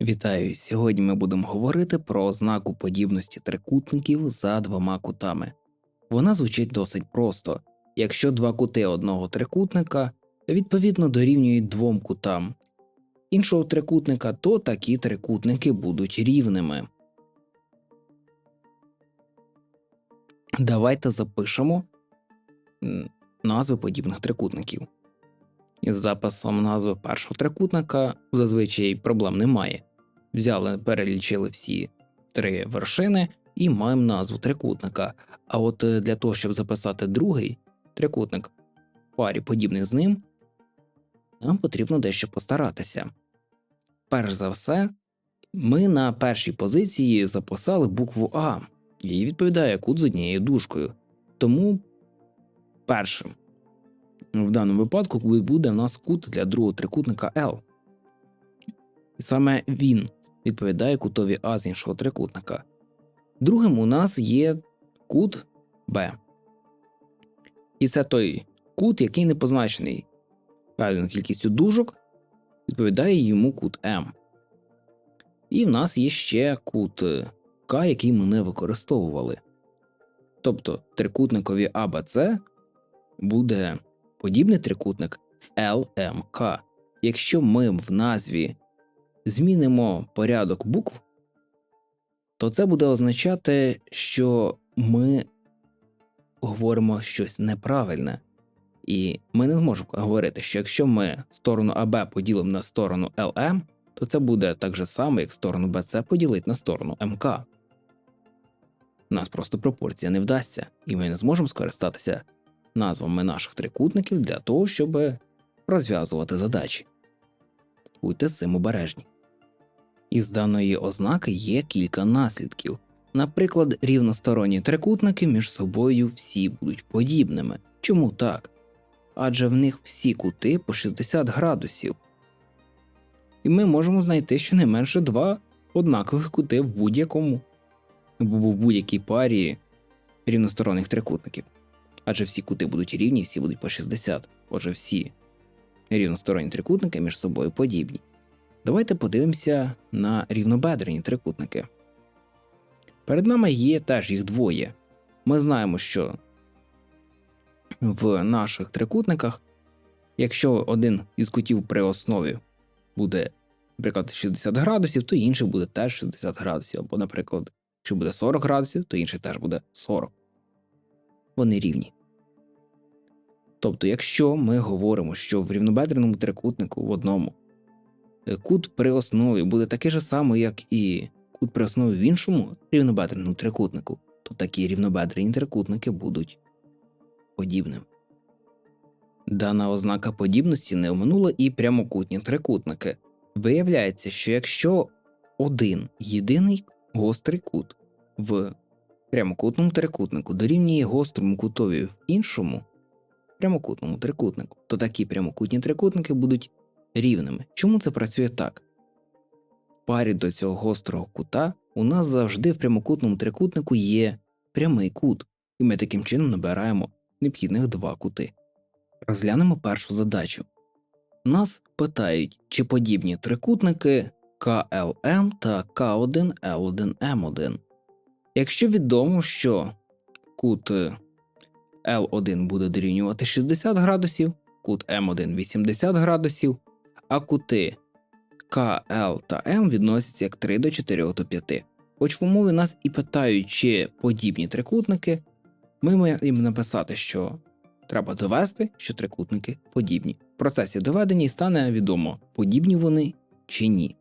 Вітаю! Сьогодні ми будемо говорити про ознаку подібності трикутників за двома кутами. Вона звучить досить просто. Якщо два кути одного трикутника відповідно дорівнюють двом кутам іншого трикутника, то такі трикутники будуть рівними. Давайте запишемо назви подібних трикутників. Із записом назви першого трикутника зазвичай проблем немає. Взяли, перелічили всі три вершини і маємо назву трикутника. А от е, для того, щоб записати другий трикутник в парі подібний з ним, нам потрібно дещо постаратися. Перш за все, ми на першій позиції записали букву А, їй відповідає кут з однією дужкою. Тому першим в даному випадку буде в нас кут для другого трикутника L. І саме він відповідає кутові А з іншого трикутника. Другим у нас є кут Б. І це той кут, який не позначений певною кількістю дужок, відповідає йому кут М. І в нас є ще кут К, який ми не використовували. Тобто трикутникові АБЦ буде подібний трикутник ЛМК. Якщо ми в назві змінимо порядок букв, то це буде означати, що ми говоримо щось неправильне. І ми не зможемо говорити, що якщо ми сторону АБ поділимо на сторону ЛМ, то це буде так же само, як сторону БЦ поділити на сторону МК. Нас просто пропорція не вдасться, і ми не зможемо скористатися назвами наших трикутників для того, щоб розв'язувати задачі. Будьте з цим обережні. Із даної ознаки є кілька наслідків. Наприклад, рівносторонні трикутники між собою всі будуть подібними. Чому так? Адже в них всі кути по 60 градусів. І ми можемо знайти щонайменше два однакових кути в будь-якому в будь-якій парі рівносторонніх трикутників. Адже всі кути будуть рівні, всі будуть по 60. Отже, всі рівносторонні трикутники між собою подібні. Давайте подивимося на рівнобедрені трикутники. Перед нами є теж їх двоє. Ми знаємо, що в наших трикутниках, якщо один із кутів при основі буде, наприклад, 60 градусів, то інший буде теж 60 градусів. Або, наприклад, якщо буде 40 градусів, то інший теж буде 40. Вони рівні. Тобто, якщо ми говоримо, що в рівнобедреному трикутнику в одному кут при основі буде такий же самий, як і кут при основі в іншому рівнобедреному трикутнику, то такі рівнобедрені трикутники будуть подібними. Дана ознака подібності не оминула і прямокутні трикутники. Виявляється, що якщо один єдиний гострий кут в прямокутному трикутнику дорівнює гострому кутові в іншому прямокутному трикутнику, то такі прямокутні трикутники будуть рівними. Чому це працює так? В парі до цього гострого кута у нас завжди в прямокутному трикутнику є прямий кут, і ми таким чином набираємо необхідних два кути. Розглянемо першу задачу. Нас питають, чи подібні трикутники КЛМ та К1Л1М1. Якщо відомо, що кут L1 буде дорівнювати 60 градусів, кут М1 80 градусів, а кути К, Л та М відносяться як 3 до 4 до 5. Хоч в умові нас і питають, чи подібні трикутники, ми маємо їм написати, що треба довести, що трикутники подібні. В процесі доведення стане відомо, подібні вони чи ні.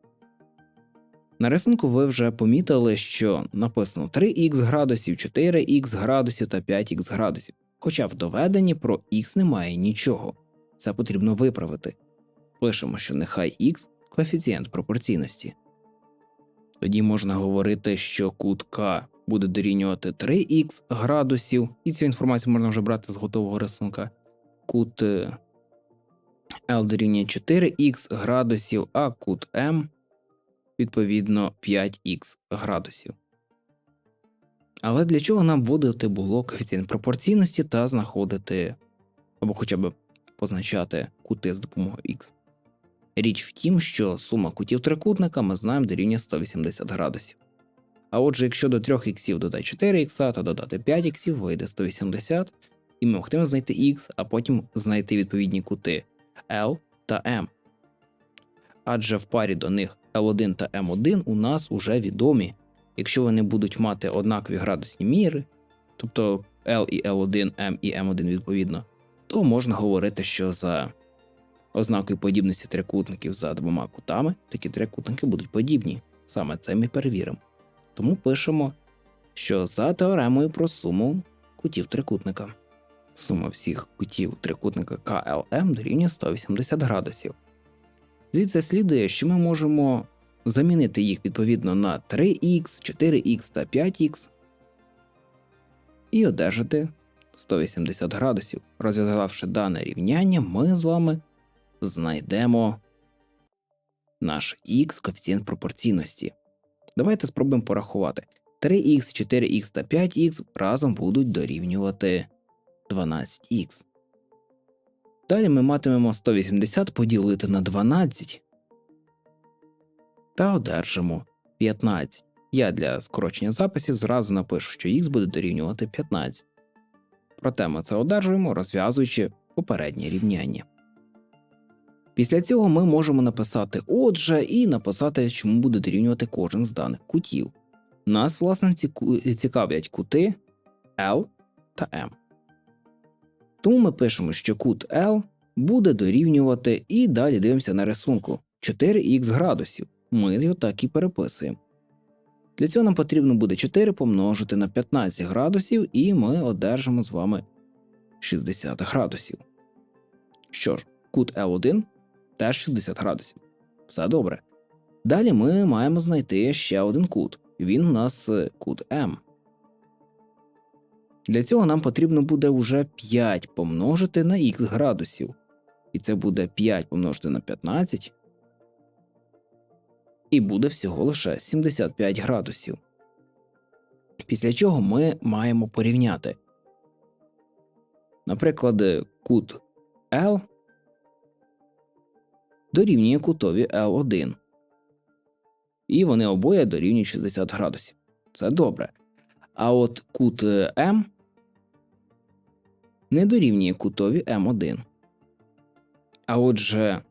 На рисунку ви вже помітили, що написано 3х градусів, 4х градусів та 5х градусів. Хоча в доведенні про х немає нічого. Це потрібно виправити. Пишемо, що нехай х коефіцієнт пропорційності. Тоді можна говорити, що кут К буде дорівнювати 3х градусів, і цю інформацію можна вже брати з готового рисунка. Кут L дорівнює 4х градусів, а кут М відповідно 5х градусів. Але для чого нам вводити було коефіцієнт пропорційності та знаходити або хоча б позначати кути з допомогою х? Річ в тім, що сума кутів трикутника ми знаємо дорівнює 180 градусів. А отже, якщо до 3 іксів додати 4 ікса, то додати 5 іксів вийде 180, і ми могтимо знайти х, а потім знайти відповідні кути L та M. Адже в парі до них L1 та M1 у нас уже відомі. Якщо вони будуть мати однакові градусні міри, тобто L і L1, M і M1 відповідно, то можна говорити, що за ознакою подібності трикутників за двома кутами такі трикутники будуть подібні. Саме це ми перевіримо. Тому пишемо, що за теоремою про суму кутів трикутника. Сума всіх кутів трикутника KLM дорівнює 180 градусів. Звідси слідує, що ми можемо замінити їх відповідно на 3х, 4х та 5х і одержати 180 градусів. Розв'язавши дане рівняння, ми з вами знайдемо наш х коефіцієнт пропорційності. Давайте спробуємо порахувати. 3х, 4х та 5х разом будуть дорівнювати 12х. Далі ми матимемо 180 поділити на 12 та одержимо 15. Я для скорочення записів зразу напишу, що х буде дорівнювати 15. Проте ми це одержуємо, розв'язуючи попереднє рівняння. Після цього ми можемо написати отже і написати, чому буде дорівнювати кожен з даних кутів. Нас, власне, цікавлять кути L та M. Тому ми пишемо, що кут L буде дорівнювати і далі дивимося на рисунку 4х градусів. Ми його так і переписуємо. Для цього нам потрібно буде 4 помножити на 15 градусів, і ми одержимо з вами 60 градусів. Що ж, кут L1 теж 60 градусів. Все добре. Далі ми маємо знайти ще один кут. Він у нас е, кут М. Для цього нам потрібно буде вже 5 помножити на х градусів. І це буде 5 помножити на 15. І буде всього лише 75 градусів. Після чого ми маємо порівняти. Наприклад, кут L дорівнює кутові L1. І вони обоє дорівнюють 60 градусів. Це добре. А от кут е, М не дорівнює кутові М1. А отже,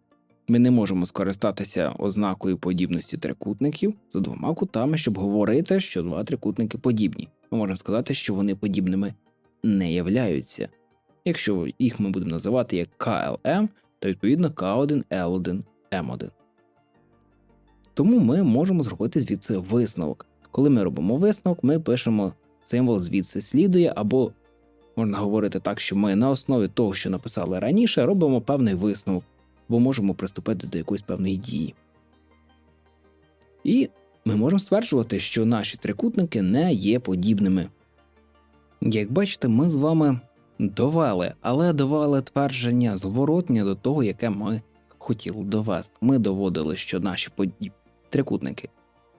ми не можемо скористатися ознакою подібності трикутників за двома кутами, щоб говорити, що два трикутники подібні. Ми можемо сказати, що вони подібними не являються. Якщо їх ми будемо називати як KLM, то відповідно К1, L1, М1. Тому ми можемо зробити звідси висновок. Коли ми робимо висновок, ми пишемо символ звідси слідує, або можна говорити так, що ми на основі того, що написали раніше, робимо певний висновок, бо можемо приступити до якоїсь певної дії. І ми можемо стверджувати, що наші трикутники не є подібними. Як бачите, ми з вами довели, але довели твердження зворотнє до того, яке ми хотіли довести. Ми доводили, що наші подіб... трикутники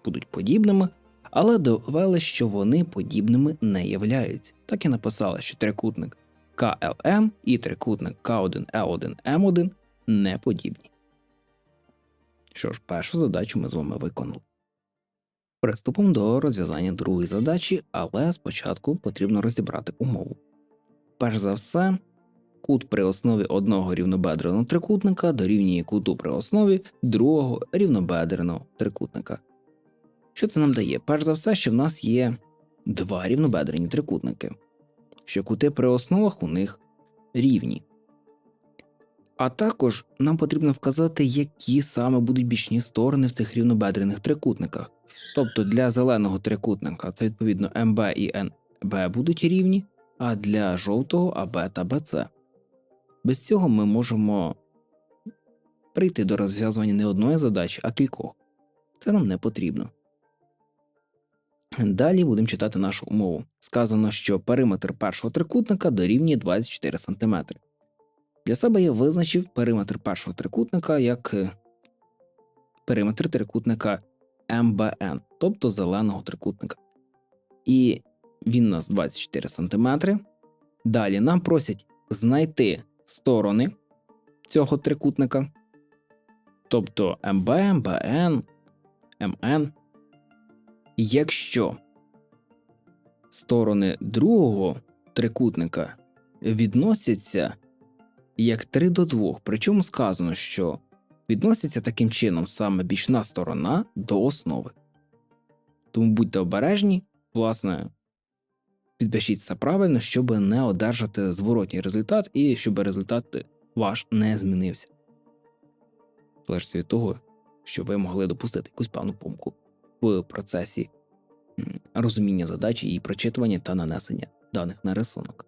будуть подібними, але довели, що вони подібними не являються. Так і написали, що трикутник KLM і трикутник К1L1М1 не подібні. Що ж, першу задачу ми з вами виконали. Приступимо до розв'язання другої задачі, але спочатку потрібно розібрати умову. Перш за все, кут при основі одного рівнобедреного трикутника дорівнює куту при основі другого рівнобедреного трикутника. Що це нам дає? Перш за все, що в нас є два рівнобедрені трикутники, що кути при основах у них рівні. А також нам потрібно вказати, які саме будуть бічні сторони в цих рівнобедрених трикутниках. Тобто для зеленого трикутника це відповідно МБ і НБ будуть рівні, а для жовтого АБ та БЦ. Без цього ми можемо прийти до розв'язування не одної задачі, а кількох. Це нам не потрібно. Далі будемо читати нашу умову. Сказано, що периметр першого трикутника дорівнює 24 см. Для себе я визначив периметр першого трикутника як е, периметр трикутника МБН, тобто зеленого трикутника. І він у нас 24 см. Далі нам просять знайти сторони цього трикутника. тобто МБ, МБН, МН. Якщо сторони другого трикутника відносяться як 3 до 2, причому сказано, що відносяться таким чином саме бічна сторона до основи. Тому будьте обережні, власне, підпишіть це правильно, щоб не одержати зворотній результат і щоб результат ваш не змінився. Залежить від того, що ви могли допустити якусь певну помилку в процесі розуміння задачі, її прочитування та нанесення даних на рисунок.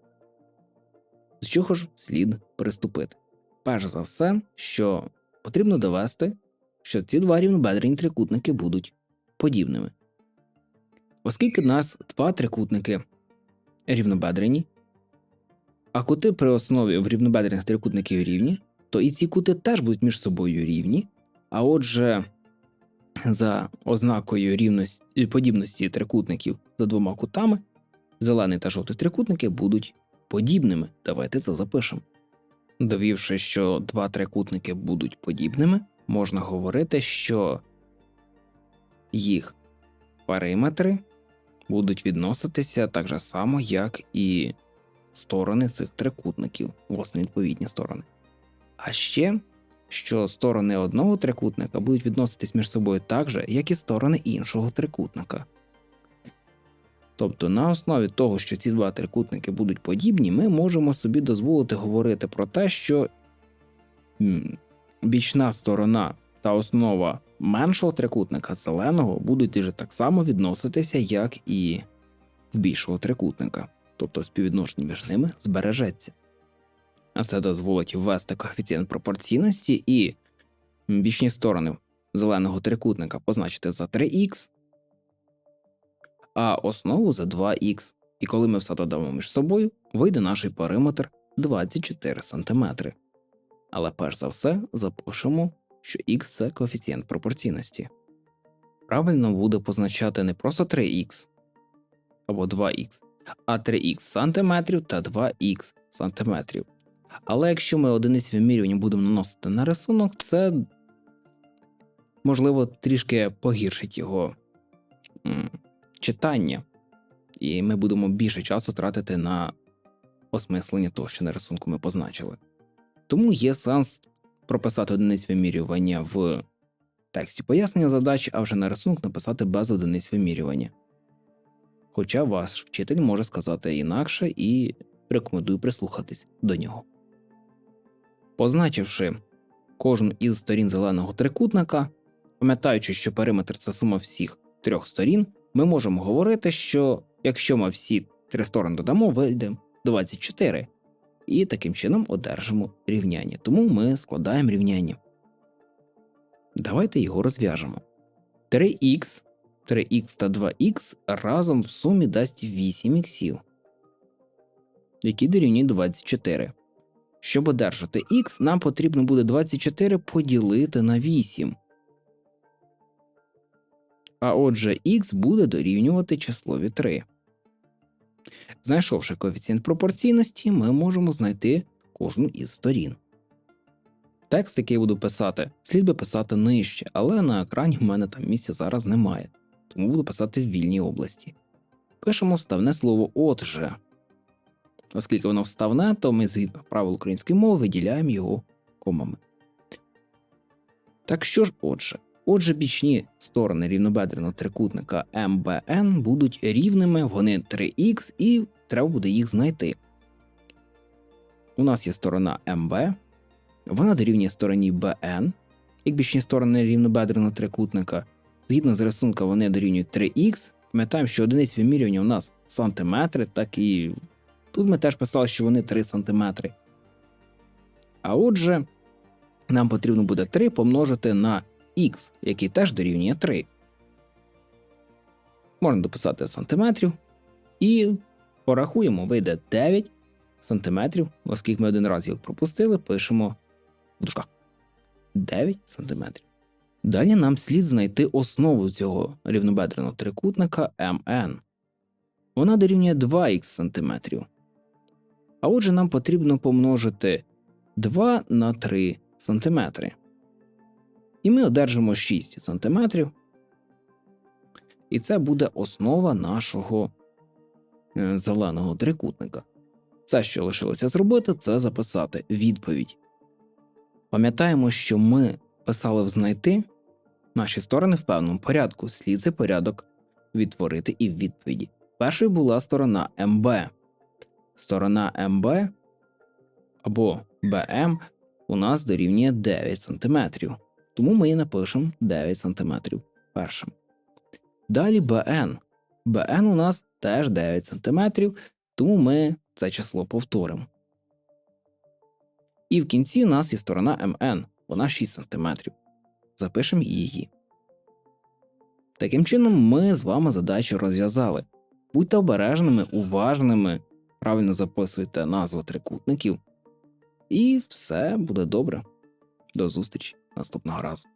З чого ж слід приступити? Перш за все, що потрібно довести, що ці два рівнобедрені трикутники будуть подібними. Оскільки в нас два трикутники рівнобедрені, а кути при основі в рівнобедрених трикутників рівні, то і ці кути теж будуть між собою рівні. А отже, за ознакою рівності подібності трикутників за двома кутами, зелений та жовтий трикутники будуть подібними. Давайте це запишемо. Довівши, що два трикутники будуть подібними, можна говорити, що їх параметри будуть відноситися так же само, як і сторони цих трикутників, власне, відповідні сторони. А ще, що сторони одного трикутника будуть відноситись між собою так же, як і сторони іншого трикутника. Тобто, на основі того, що ці два трикутники будуть подібні, ми можемо собі дозволити говорити про те, що бічна сторона та основа меншого трикутника зеленого будуть вже так само відноситися, як і в більшого трикутника, тобто співвідношення між ними збережеться. А це дозволить ввести коефіцієнт пропорційності і бічні сторони зеленого трикутника позначити за 3х, а основу за 2х. І коли ми все додамо між собою, вийде наш периметр 24 см. Але перш за все запишемо, що х це коефіцієнт пропорційності. Правильно буде позначати не просто 3х або 2х, а 3х сантиметрів та 2х сантиметрів. Але якщо ми одиниці вимірювання будемо наносити на рисунок, це можливо трішки погіршить його читання, і ми будемо більше часу тратити на осмислення того, що на рисунку ми позначили. Тому є сенс прописати одиниць вимірювання в тексті пояснення задачі, а вже на рисунок написати без одиниць вимірювання. Хоча ваш вчитель може сказати інакше і рекомендую прислухатись до нього. Позначивши кожну із сторін зеленого трикутника, пам'ятаючи, що периметр це сума всіх трьох сторін, ми можемо говорити, що якщо ми всі три сторони додамо, вийде 24, і таким чином одержимо рівняння. Тому ми складаємо рівняння. Давайте його розв'яжемо. 3х, 3х та 2х разом в сумі дасть 8 іксів, які дорівнюють 24. Щоб одержати х, нам потрібно буде 24 поділити на 8. А отже, х буде дорівнювати числові 3. Знайшовши коефіцієнт пропорційності, ми можемо знайти кожну із сторін. Текст, який я буду писати, слід би писати нижче, але на екрані в мене там місця зараз немає, тому буду писати в вільній області. Пишемо вставне слово отже. Оскільки воно вставне, то ми згідно правил української мови виділяємо його комами. Так що ж, отже, отже, бічні сторони рівнобедреного трикутника МБН будуть рівними, вони 3х, і треба буде їх знайти. У нас є сторона МБ, вона дорівнює стороні БН, як бічні сторони рівнобедреного трикутника. Згідно з рисунка, вони дорівнюють 3х. Пам'ятаємо, що одиниць вимірювання у нас сантиметри, так і тут ми теж писали, що вони 3 сантиметри. А отже, нам потрібно буде 3 помножити на х, який теж дорівнює 3. Можна дописати сантиметрів. І порахуємо, вийде 9 сантиметрів, оскільки ми один раз їх пропустили, пишемо в дужках 9 сантиметрів. Далі нам слід знайти основу цього рівнобедреного трикутника МН. Вона дорівнює 2х сантиметрів. А отже, нам потрібно помножити 2 на 3 сантиметри. І ми одержимо 6 см. І це буде основа нашого е, зеленого трикутника. Все, що лишилося зробити, це записати відповідь. Пам'ятаємо, що ми писали в знайти наші сторони в певному порядку. Слід цей порядок відтворити і в відповіді. Першою була сторона МБ. Сторона МБ або БМ у нас дорівнює 9 см. Тому ми напишемо 9 см першим. Далі БН. БН у нас теж 9 см, тому ми це число повторимо. І в кінці у нас є сторона МН, вона 6 см. Запишемо її. Таким чином, ми з вами задачу розв'язали. Будьте обережними, уважними, правильно записуйте назву трикутників, і все буде добре. До зустрічі наступного разу.